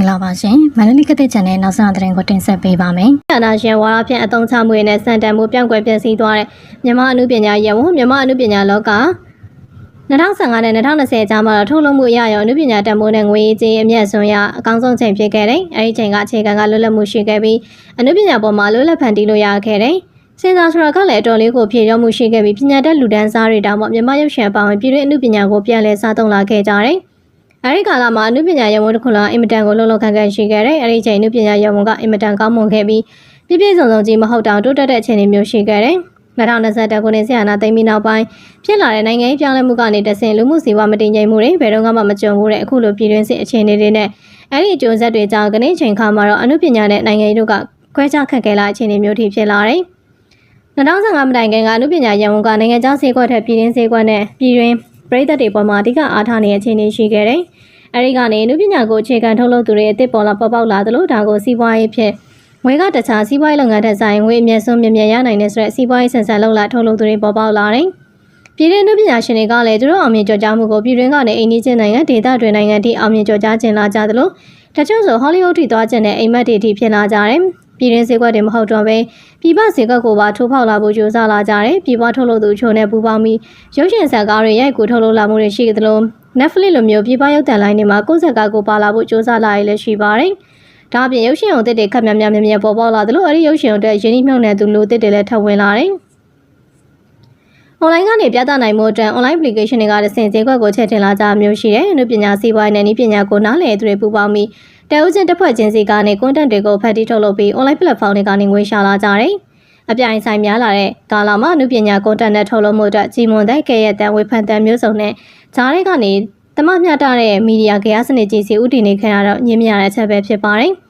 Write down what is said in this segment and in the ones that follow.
င်္ဂလာပါရှင်မန္တလေးကတဲ့ channel နောက်ဆုံးသတင်းကိုတင်ဆက်ပေးပါမယ်ဌာနရှင်ဝါရဖြင့်အသုံးချမှုတွေနဲ့စံတန်မှုပြောင်းကွယ်ပြည့်စည်သွားတဲ့မြန်မာအမှုပညာရပ်ဝန်မြန်မာအမှုပညာလောက2015နဲ့2020ကြားမှာတော့ထုတ်လုပ်မှုအရရောအမှုပညာတန်ဖိုးနဲ့ငွေကြေးအမြတ်စွန်းရအကောင်းဆုံးချိန်ဖြစ်ခဲ့တယ်။အဲဒီချိန်ကအခြေခံကလွတ်လပ်မှုရှိခဲ့ပြီးအမှုပညာပေါ်မှာလွတ်လပ်ဖန်တီးလို့ရခဲ့တယ်။စင်သာဆိုတာကလည်းအတော်လေးကိုဖြည့်ရောမှုရှိခဲ့ပြီးပညာတတ်လူဒန်းစားတွေတောင်မှမြန်မာရုပ်ရှင်အပေါင်းပြည်တွင်းအမှုပညာကိုပြန်လည်စားသုံးလာခဲ့ကြတယ်။ အဲဒီကာလမှာအနုပညာရဝန်တစ်ခုလုံးအင်မတန်ကိုလှုပ်လှုပ်ခန့်ခန့်ရှိခဲ့တယ်။အဲဒီချိန်အနုပညာရဝန်ကအင်မတန်ကောင်းမွန်ခဲ့ပြီးပြည့်ပြည့်စုံစုံကြီးမဟုတ်တောင်တိုးတက်တဲ့အခြေအနေမျိုးရှိခဲ့တယ်။2021ခုနှစ်ဆီယနာသိမ်းပြီးနောက်ပိုင်းဖြစ်လာတဲ့နိုင်ငံရေးပြောင်းလဲမှုကနေတဆင့်လူမှုစီးပွားမတည်ငြိမ်မှုတွေဘယ်တော့မှမကြုံဘူးတဲ့အခုလိုပြည်တွင်းစစ်အခြေအနေတွေနဲ့အဲဒီအကျိုးဆက်တွေကြောင့်ကနေ့ချိန်ခါမှာတော့အနုပညာနဲ့နိုင်ငံရေးတို့ကခွဲခြားခက်ခဲလာအခြေအနေမျိုးထိဖြစ်လာတယ်။2015မတိုင်ခင်ကအနုပညာရန်ကုန်ကနိုင်ငံခြားဈေးကွက်ထက်ပြည်တွင်းဈေးကွက်နဲ့ပြည်တွင်း ပြည်သက်တွေပေါ်မှာအဓိကအားထားနေတဲ့အခြေအနေရှိခဲ့တယ်။အဲဒီကနေအနုပညာကိုအခြေခံထုတ်လုပ်သူတွေအစ်စ်ပေါ်လာပေါ်ပေါက်လာသလိုဒါကိုစီးပွားရေးဖြစ်ငွေကတခြားစီးပွားရေးလုပ်ငန်းထက်ဆိုင်ငွေအမြတ်ဆုံးမြင့်မြတ်ရနိုင်တဲ့ဆိုတဲ့စီးပွားရေးဆန်ဆန်လုပ်လာထုတ်လုပ်သူတွေပေါ်ပေါက်လာတယ်။ပြည်တွင်းအနုပညာရှင်တွေကလည်းသူတို့အောင်မြင်ကြော်ကြားမှုကိုပြည်တွင်းကနေအိန္ဒိချင်းနိုင်ငံဒေသတွင်းနိုင်ငံထိအောင်မြင်ကြော်ကြားခြင်းလာကြသလိုတချို့ဆိုဟောလိဝုဒ်ထိသွားခြင်းနဲ့အိမ်မက်တွေထိဖြစ်လာကြတယ်။ ပြည်တွင်းဈေးကွက်တွေမဟုတ်တော့ဘဲပြည်ပဈေးကွက်ကိုပါထိုးဖောက်လာဖို့ကြိုးစားလာကြတယ်။ပြည်ပထုတ်လုပ်သူချို့နဲ့ပူးပေါင်းပြီးရုပ်ရှင်ဇာတ်ကားတွေရိုက်ကူထုတ်လုပ်လာမှုတွေရှိသလို Netflix လိုမျိုးပြည်ပရုပ်သံလိုင်းတွေမှာကိုယ့်ဇာတ်ကားကိုပါလာဖို့ကြိုးစားလာရလည်းရှိပါတယ်။ဒါအပြင်ရုပ်ရှင်အောင်တစ်တွေခက်များများများများပေါ်ပေါက်လာသလိုအဲ့ဒီရုပ်ရှင်အတွက်ရင်းနှီးမြှုပ်နှံသူလူတစ်တွေလည်းထပ်ဝင်လာတယ်။ online ကနေပြသနိုင်မှုအတွက် online application တွေကတဆင့်ဈေးကွက်ကိုချက်တင်လာကြမျိုးရှိတယ်။အနုပညာစီးပွားရေးနဲ့နည်းပညာကိုနားလည်သူတွေပူးပေါင်းပြီးတအုပ်ချင်းတစ်ဖွဲ့ချင်းစီကနေ content တွေကိုဖန်တီးထုတ်လုပ်ပြီး online platform တွေကနေငွေရှာလာကြတယ်။အပြိုင်ဆိုင်များလာတဲ့ကာလမှာအနုပညာ content နဲ့ထုတ်လုပ်မှုအတွက်ကြီးမွန်တဲ့ကဲရဲ့တန်ဝေဖန်တန်မျိုးစုံနဲ့ဂျားတွေကနေတမမျှတတဲ့မီဒီယာကေယာစနစ်ကြီးစီဥတည်နေခံရတော့ညင်းမြရတဲ့အချက်ပဲဖြစ်ပါတယ်။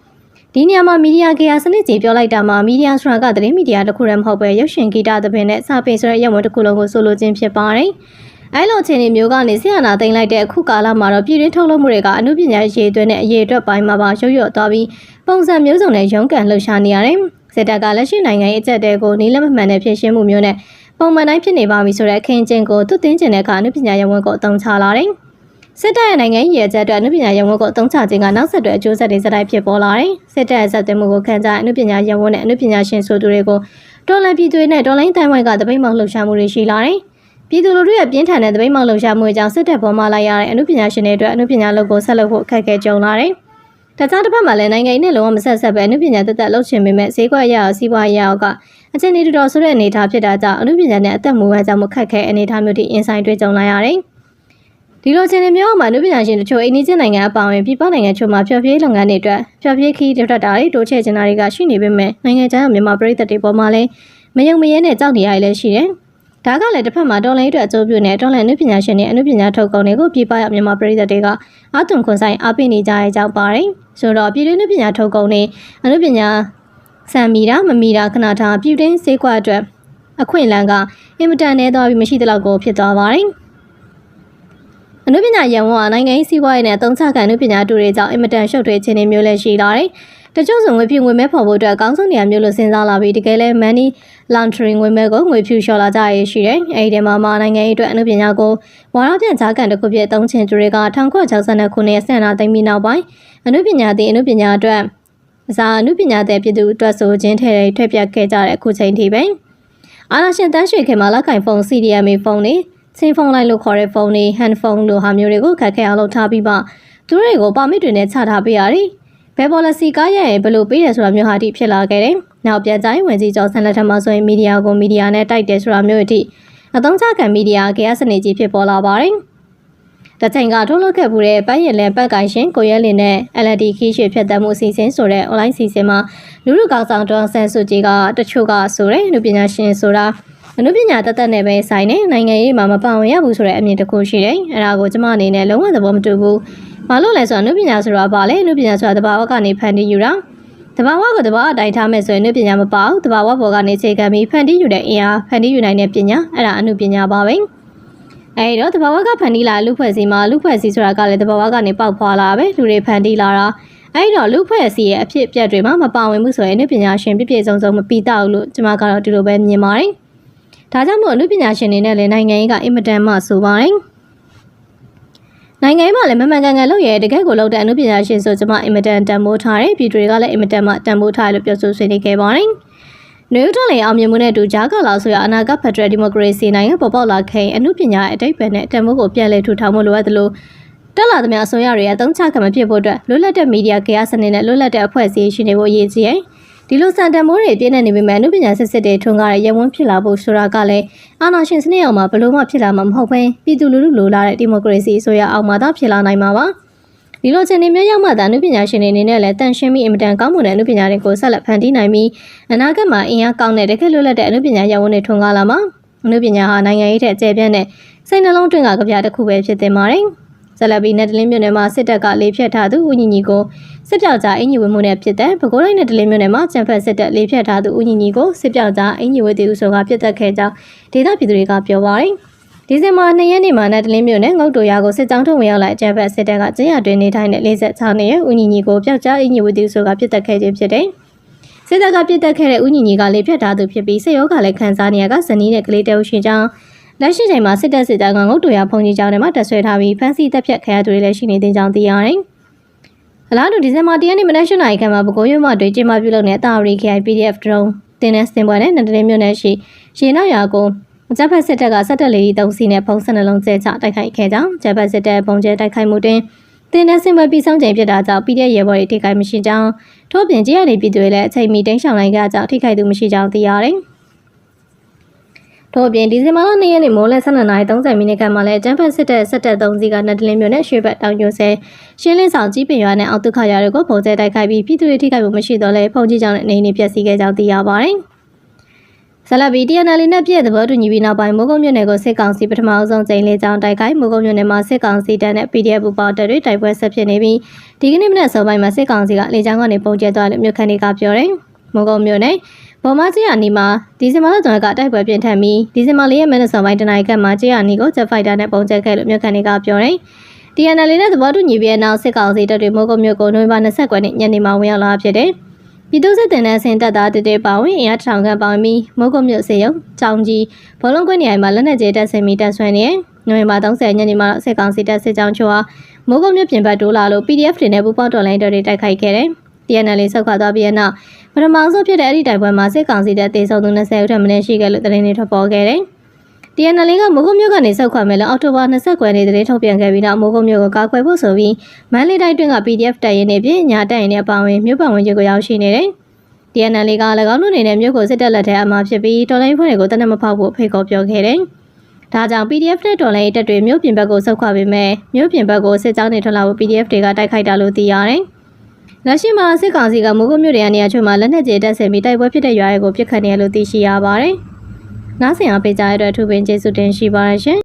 ဒီနေရာမှာမီဒီယာကေယာစနစ်ကြီးပြောလိုက်တာမှာမီဒီယာဆိုတာကသတင်းမီဒီယာတစ်ခုတည်းမဟုတ်ပဲရုပ်ရှင်ဂီတသဘင်နဲ့စာပေဆိုတဲ့ရုပ်ဝန်တစ်ခုလုံးကိုဆိုလိုခြင်းဖြစ်ပါတယ်။အဲလိုအခြေအနေမျိုးကနေဆရာနာသိမ့်လိုက်တဲ့အခုကာလမှာတော့ပြည်တွင်းထုတ်လုပ်မှုတွေကအမှုပညာရေးသွင်းတဲ့အရေးအတွက်ပိုင်းမှာပါရုပ်ရွတ်သွားပြီးပုံစံမျိုးစုံနဲ့ရုန်းကန်လှုပ်ရှားနေရတယ်။စစ်တပ်ကလက်ရှိနိုင်ငံရေးအကြက်တဲကိုနီးလက်မမှန်တဲ့ဖြစ်ရှင်းမှုမျိုးနဲ့ပုံမှန်တိုင်းဖြစ်နေပါပြီဆိုတဲ့အခင်းကျင်းကိုသူတင်ကျင်တဲ့အခါအမှုပညာရေးဝန်ကိုအသုံးချလာတယ်။ စစ်တပ်ရဲ့နိုင်ငံရေးအကြက်အတွက်အမှုပညာရေးဝန်ကိုအသုံးချခြင်းကနောက်ဆက်တွဲအကျိုးဆက်တွေစတိုက်ဖြစ်ပေါ်လာတယ်။စစ်တပ်ရဲ့ဆက်သွယ်မှုကိုခံကြအမှုပညာရေးဝန်နဲ့အမှုပညာရှင်ဆိုသူတွေကိုတော်လန်ပြည်သူတွေနဲ့တော်လိုင်းတိုင်းဝိုင်းကတပိတ်မောက်လှုပ်ရှားမှုတွေရှိလာတယ်။ပြည်သူလူထုရဲ့ပြင်းထန်တဲ့တပိတ်မောက်လှုပ်ရှားမှုကြောင့်စစ်တပ်ပေါ်မှာလိုက်ရတဲ့အမှုပညာရှင်တွေအတွက်အမှုပညာလုပ်ကိုဆက်လုပ်ဖို့အခက်အခဲကြုံလာတယ်။တခြားတစ်ဖက်မှာလည်းနိုင်ငံရေးနဲ့လုံးဝမဆက်ဆက်ပဲအမှုပညာတက်တက်လှုပ်ရှင်ပေမဲ့ဈေးကွက်ရအောင်စီးပွားရအောင်ကအချင်းဒီတော်ဆိုတဲ့အနေအထားဖြစ်တာကြောင့်အမှုပညာနဲ့အသက်မူဝမ်းကြောင့်မခက်ခဲအနေအထားမျိုးတွေအင်ဆိုင်တွေ့ကြုံလာရတယ်။ ဒီလိုချင်းတွေမျိုးမှာအမှုပညာရှင်တချို့အိန္ဒိချင်းနိုင်ငံအပါအဝင်ပြည်ပနိုင်ငံချို့မှာဖျော်ဖြေလုပ်ငန်းတွေအတွက်ဖျော်ဖြေခီးတက်တာတွေတိုးချဲ့ချင်တာတွေကရှိနေပေမဲ့နိုင်ငံခြားမြန်မာပြည်သက်တွေပေါ်မှာလည်းမယုံမရဲနဲ့ကြောက်နေရလည်းရှိတယ်။ဒါကလည်းတစ်ဖက်မှာတော်လိုင်းအတွက်အကျိုးပြုနေတော်လိုင်းအမှုပညာရှင်တွေအမှုပညာထုတ်ကုန်တွေကိုပြည်ပရမြန်မာပြည်သက်တွေကအာသွန်ခွန်ဆိုင်အားပေးနေကြတဲ့အကြောင်းပါတယ်။ဆိုတော့ပြည်တွင်းအမှုပညာထုတ်ကုန်တွေအမှုပညာစံမီတာမမီတာခဏထားပြည်တွင်းဈေးကွက်အတွက်အခွင့်အလမ်းကအင်မတန်နဲ့သွားပြီးမရှိသလောက်ကိုဖြစ်သွားပါတယ်။ အနုပညာရန်ဝန်ကနိုင်ငံရေးစီးပွားရေးနဲ့အသုံးချခံအနုပညာတူတွေကြောင့်အင်မတန်ရှုပ်ထွေးခြင်းတွေမျိုးလည်းရှိလာတယ်။တချို့ဆိုငွေဖြူငွေမဲဖော်ဖို့အတွက်အကောင်းဆုံးနေရာမျိုးလို့စဉ်းစားလာပြီးတကယ်လဲ money laundering ငွေမဲကိုငွေဖြူလျှော်လာကြရရှိတယ်။အဲဒီထဲမှာမှနိုင်ငံရေးအတွက်အနုပညာကိုဝါရပြန်ကြားကန်တစ်ခုဖြစ်အသုံးချင်သူတွေက1969ခုနှစ်ဆန္ဒသိမ်းပြီးနောက်ပိုင်းအနုပညာသည်အနုပညာအတွက်အစားအနုပညာတဲ့ပြည်သူအတွက်ဆိုခြင်းထဲထည့်ပြခဲ့ကြတဲ့အခုချိန်ထိပဲ။အာနာရှင်တန်းရွှေခေတ်မှာလက်ကင်ဖုန်း CDMA ဖုန်းတွေ စင်ဖုန်းလိုက်လို့ခေါ်တဲ့ဖုန်းတွေဟန်ဖုန်းလိုဟာမျိုးတွေကိုခက်ခဲအောင်လုပ်ထားပြီးမှသူတို့တွေကိုပါမစ်တွေနဲ့ချထားပေးရတယ်။ဘယ် policy ကားရရင်ဘယ်လိုပေးတယ်ဆိုတာမျိုးဟာအထိဖြစ်လာခဲ့တယ်။နောက်ပြန်ကြိုင်းဝင်ကြီးကျော်ဆန်လက်ထက်မှာဆိုရင်မီဒီယာကိုမီဒီယာနဲ့တိုက်တယ်ဆိုတာမျိုးအထိအသုံးချခံမီဒီယာကေအစနေကြီးဖြစ်ပေါ်လာပါတယ်။တချိန်ကထုတ်လုပ်ခဲ့မှုတဲ့ပတ်ရင်လဲပတ်ကိုင်ရှင်ကိုရဲလင်းနဲ့ LD ခီးရွှေဖြတ်တမ်းမှုအစီအစဉ်ဆိုတဲ့ online စီစဉ်မှာလူလူကောင်ဆောင်ဒေါန်ဆန်စုကြည်ကတချို့ကဆိုတဲ့လူပညာရှင်ဆိုတာ အနုပညာတသက်နဲ့ပဲဆိုင်နေနိုင်ငံရေးမှာမပါဝင်ရဘူးဆိုတဲ့အမြင်တစ်ခုရှိတယ်။အဲဒါကိုကျမအနေနဲ့လုံးဝသဘောမတူဘူး။ဘာလို့လဲဆိုတော့အနုပညာဆိုတာဘာလဲအနုပညာဆိုတာတဘာဝကနေဖန်တီးယူတာ။တဘာဝကိုတဘာဝအတိုင်းထားမယ်ဆိုရင်အနုပညာမပါဘူး။တဘာဝဘောကနေခြေခံပြီးဖန်တီးယူတဲ့အင်အားဖန်တီးယူနိုင်တဲ့ပညာအဲ့ဒါအနုပညာပါပဲ။အဲဒီတော့တဘာဝကဖန်တီးလာလူဖွဲ့စီမှာလူဖွဲ့စီဆိုတာကလည်းတဘာဝကနေပေါက်ဖွာလာပဲလူတွေဖန်တီးလာတာအဲ့တော့လူဖွဲ့စီရဲ့အဖြစ်အပျက်တွေမှာမပါဝင်မှုဆိုရင်အနုပညာရှင်ပြည့်ပြည့်စုံစုံမပြီးတော့လို့ကျွန်မကတော့ဒီလိုပဲမြင်ပါတယ်။ ဒါကြောင့်မို့အမှုပညာရှင်တွေနဲ့လည်းနိုင်ငံရေးကအင်မတန်မှဆိုပါတယ်။နိုင်ငံရေးမှာလည်းမမှန်ကန်ကန်လုပ်ရတဲ့တကယ့်ကိုလုပ်တဲ့အမှုပညာရှင်ဆိုကျွန်မအင်မတန်တန်မိုးထားတယ်ပြည်တွေကလည်းအင်မတန်မှတန်မိုးထားတယ်လို့ပြောဆိုဆွေးနွေးခဲ့ပါတယ်။နယူးထွန်လေအောင်မြင်မှုနဲ့အတူဂျာကာလာဆိုရအနာဂတ်ဖက်ဒရယ်ဒီမိုကရေစီနိုင်ငံပေါ်ပေါက်လာခဲ့အမှုပညာရဲ့အတိတ်ပဲနဲ့တန်မိုးကိုပြန်လည်ထူထောင်မှုလိုအပ်သလိုတက်လာသမျှအစိုးရတွေရဲ့အသုံးချခံမဖြစ်ဖို့အတွက်လွတ်လပ်တဲ့မီဒီယာကေယာစနစ်နဲ့လွတ်လပ်တဲ့အဖွဲ့အစည်းရှိနေဖို့အရေးကြီးတယ်။ ဒီလိုစံတန်မိုးတွေပြည့်နေနေပေမဲ့အမှုပညာစစ်စစ်တွေထွန်းကားတဲ့ရဝန်းဖြစ်လာဖို့ဆိုတာကလည်းအာဏာရှင်စနစ်အောင်မှာဘလို့မှဖြစ်လာမှာမဟုတ်ဘဲပြည်သူလူထုလိုလားတဲ့ဒီမိုကရေစီအစိုးရအောင်မှာသာဖြစ်လာနိုင်မှာပါဒီလိုချင်နေမျိုးရောက်မှသာအမှုပညာရှင်တွေအနေနဲ့လည်းတန်ရှင်းပြီးအင်မတန်ကောင်းမွန်တဲ့အမှုပညာတွေကိုဆက်လက်ဖန်တီးနိုင်ပြီးအနာဂတ်မှာအင်အားကောင်းတဲ့တကယ်လွတ်လပ်တဲ့အမှုပညာရဝန်းတွေထွန်းကားလာမှာအမှုပညာဟာနိုင်ငံရေးထက်အကျယ်ပြန့်တဲ့စိတ်နှလုံးတွင်းကကြပြတစ်ခုပဲဖြစ်တင်ပါတယ် ဇလဘီနဲ့တလင်းမြို့နယ်မှာစစ်တပ်ကလေးဖြတ်ထားသူဦးညီညီကိုစစ်ပြောက်ကြားအင်ကြီးဝတ်မှုနဲ့ဖြစ်တဲ့ပဲခူးတိုင်းနဲ့တလင်းမြို့နယ်မှာကျန်ဖက်စစ်တပ်လေးဖြတ်ထားသူဦးညီညီကိုစစ်ပြောက်ကြားအင်ကြီးဝတ်သူဆိုကပြစ်တက်ခဲ့ကြောင်းဒေသပြည်သူတွေကပြောပါတယ်ဒီဇင်ဘာ2ရက်နေ့မှာနဲ့တလင်းမြို့နယ်ငုတ်တိုရွာကိုစစ်ကြောင်းထုံဝင်ရောက်လာကျန်ဖက်စစ်တပ်ကကျင်းရတွင်နေထိုင်တဲ့46နှစ်ရဲ့ဦးညီညီကိုပြောက်ကြားအင်ကြီးဝတ်သူဆိုကပြစ်တက်ခဲ့ခြင်းဖြစ်တယ်စစ်တပ်ကပြစ်တက်ခဲ့တဲ့ဦးညီညီကလေးဖြတ်ထားသူဖြစ်ပြီးစစ်ရောဂါလည်းခံစားနေရကဇနီးနဲ့ကလေးတအုပ်ရှင်ကြောင်း လက်ရှိချိန်မှာစစ်တပ်စစ်တပ်ကငုတ်တူရဖုန်ကြီးကျောင်းထဲမှာတက်ဆွဲထားပြီးဖမ်းဆီးတပ်ဖြတ်ခံရသူတွေလည်းရှိနေတဲ့အကြောင်းသိရတယ်။အလားတူဒီဇင်ဘာ၁ရက်နေ့မနက်၈နာရီခန့်မှာပဲခူးရွာတွေကျင်းပပြုလုပ်တဲ့အတာရီ KI PDF drone တင်တဲ့စင်ပွဲနဲ့နန္ဒလေးမြို့နယ်ရှိရေနောက်ရွာကိုအကြပ်ဖက်စစ်တပ်ကစက်တက်လေးတုံးစီနဲ့ဖုံးစနှလုံးကျဲချတိုက်ခိုက်ခဲ့ကြောင်းအကြပ်ဖက်စစ်တပ်ပုံကျဲတိုက်ခိုက်မှုတွင်တင်တဲ့စင်ပွဲပြီးဆုံးချိန်ဖြစ်တာကြောင့် PDF ရဲဘော်တွေထိခိုက်မရှိကြောင်းထို့ပြင်ကြေးရနေပြည်သူတွေလည်းအချိန်မီတိန့်ရှောင်နိုင်ကြကြောင်းထိခိုက်သူမရှိကြောင်းသိရတယ်။ ထို့အပြင်ဒီဇင်ဘာလ2ရက်နေ့မိုးလယ်12:30မိနစ်ခန့်မှာလည်းကျန်းဖက်စစ်တပ်ဆက်တက်3စီးကနတ်တလင်းမြို့နယ်ရွှေဘက်တောင်ကျွန်းဆဲရှင်းလင်းဆောင်ကြီးပင်ရွာနဲ့အောက်တုခရွာတို့ကိုပုံစံတိုက်ခိုက်ပြီးပြည်သူတွေထိခိုက်မှုမရှိတော့လဲဖုန်ကြီးကြောင့်နေနေပျက်စီးခဲ့ကြောင်းသိရပါတယ်။ဆလဘီတီယနယ်လီနဲ့ပြည့်တဲ့ဘောတူညီပြီးနောက်ပိုင်းမိုးကုတ်မြို့နယ်ကိုစစ်ကောင်စီပထမအဆုံးချိန်လေးကြောင်းတိုက်ခိုက်မိုးကုတ်မြို့နယ်မှာစစ်ကောင်စီတပ်နဲ့ PDF ပူပေါင်းတပ်တွေတိုက်ပွဲဆက်ဖြစ်နေပြီးဒီကနေ့မနက်စောပိုင်းမှာစစ်ကောင်စီကလေကြောင်းကနေပုံကျဲသွားတယ်မြို့ခန့်တွေကပြောတယ်။မိုးကုတ်မြို့နယ် ဘော်မကြီးယာနီမှာဒီဇင်ဘာလကျော်ကတိုက်ပွဲပြင်းထန်ပြီးဒီဇင်ဘာလရက်မနေ့စောပိုင်းတနင်္လာခန့်မှာကြီးယာနီကိုဂျက်ဖိုက်တာနဲ့ပုံကျဲခဲ့လို့မြို့ခန့်တွေကပြောတယ်။ TNL နဲ့သဘောတူညီပြီးတဲ့နောက်စစ်ကောင်စီတပ်တွေမိုးကုတ်မြို့ကိုနိုဝင်ဘာ29ရက်နေ့ညနေမှာဝင်ရောက်လာဖြစ်တယ်။ပြည်သူ့စစ်တင်တဲ့အဆင်တက်သားတေတေပါဝင်အင်အားထောင်ခန့်ပါဝင်ပြီးမိုးကုတ်မြို့စေယုံကြောင်ကြီးဘောလုံးကွင်းနေရာမှာလက်နက်ကျဲတပ်ဆင်ပြီးတပ်ဆွဲနေနိုဝင်ဘာ30ညနေမှာစစ်ကောင်စီတပ်စစ်ကြောင်းချို့ဟာမိုးကုတ်မြို့ပြင်ဘက်တိုးလာလို့ PDF တွေနဲ့ပူးပေါင်းတော်လိုင်းတပ်တွေတိုက်ခိုက်ခဲ့တယ်။ TNL ဆောက်ခွာသွားပြီးတဲ့နောက်ပထမဆုံးဖြစ်တဲ့အဲ့ဒီတိုက်ပွဲမှာစစ်ကောင်စီတပ်တေဆုံးသူ20ဦးထက်မနည်းရှိခဲ့လို့သတင်းတွေထွက်ပေါ်ခဲ့တယ်။ TNL ကမိုးကုတ်မြို့ကနေဆောက်ခွာမယ်လို့အောက်တိုဘာ29ရက်နေ့သတင်းထုတ်ပြန်ခဲ့ပြီးနောက်မိုးကုတ်မြို့ကိုကာကွယ်ဖို့ဆိုပြီးမန္တလေးတိုင်းတွင်းက PDF တပ်ရင်းတွေပြင်ညာတပ်ရင်းတွေအပါအဝင်မြို့ပတ်ဝန်းကျင်ကိုရောက်ရှိနေတယ်။ TNL က၎င်းတို့အနေနဲ့မြို့ကိုစစ်တပ်လက်ထဲအမှာဖြစ်ပြီးတော်လိုင်းဖွဲ့တွေကိုတနက်မဖောက်ဖို့ဖိတ်ခေါ်ပြောခဲ့တယ်။ဒါကြောင့် PDF နဲ့တော်လိုင်းတပ်တွေမြို့ပြင်ဘက်ကိုဆုတ်ခွာပေမဲ့မြို့ပြင်ဘက်ကိုစစ်ကြောင်းတွေထွက်လာဖို့ PDF တွေကတိုက်ခိုက်တာလို့သိရတယ်။ လက်ရှိမှာစစ်ကောင်စီကမိုးကုတ်မြို့တွေအနေအချင်းမှာလက်နက်ကျတပ်ဆင်ပြီးတိုက်ပွဲဖြစ်တဲ့ရွာတွေကိုပြစ်ခတ်နေရလို့သိရှိရပါတယ်။နားဆင်အားပေးကြတဲ့အတွက်အထူးပင်ကျေးဇူးတင်ရှိပါတယ်ရှင်